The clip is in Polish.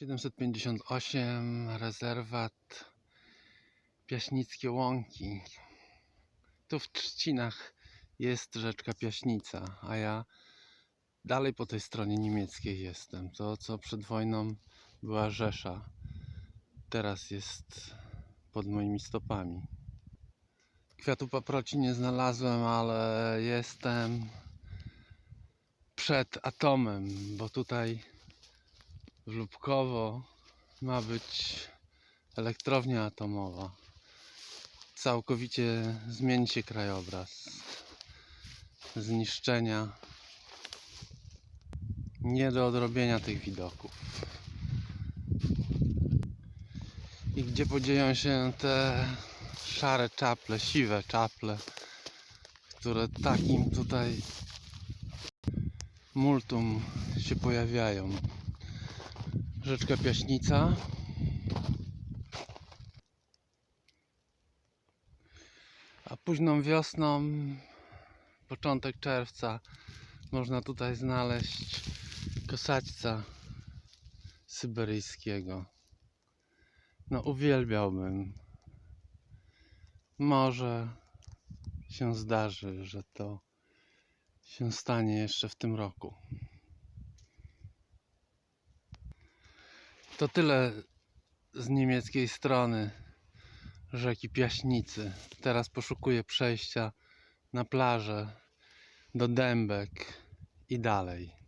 758 rezerwat Piaśnickie Łąki. Tu w Trzcinach jest rzeczka Piaśnica, a ja dalej po tej stronie niemieckiej jestem. To co przed wojną była Rzesza, teraz jest pod moimi stopami. Kwiatu paproci nie znalazłem, ale jestem przed atomem, bo tutaj w Lubkowo ma być elektrownia atomowa. Całkowicie zmieni się krajobraz. Zniszczenia. Nie do odrobienia tych widoków. I gdzie podzieją się te szare czaple, siwe czaple, które takim tutaj multum się pojawiają. Rzeczka Piaśnica. A późną wiosną, początek czerwca, można tutaj znaleźć kosaćca syberyjskiego. No, uwielbiałbym. Może się zdarzy, że to się stanie jeszcze w tym roku. To tyle z niemieckiej strony rzeki Piaśnicy. Teraz poszukuję przejścia na plażę do Dębek i dalej.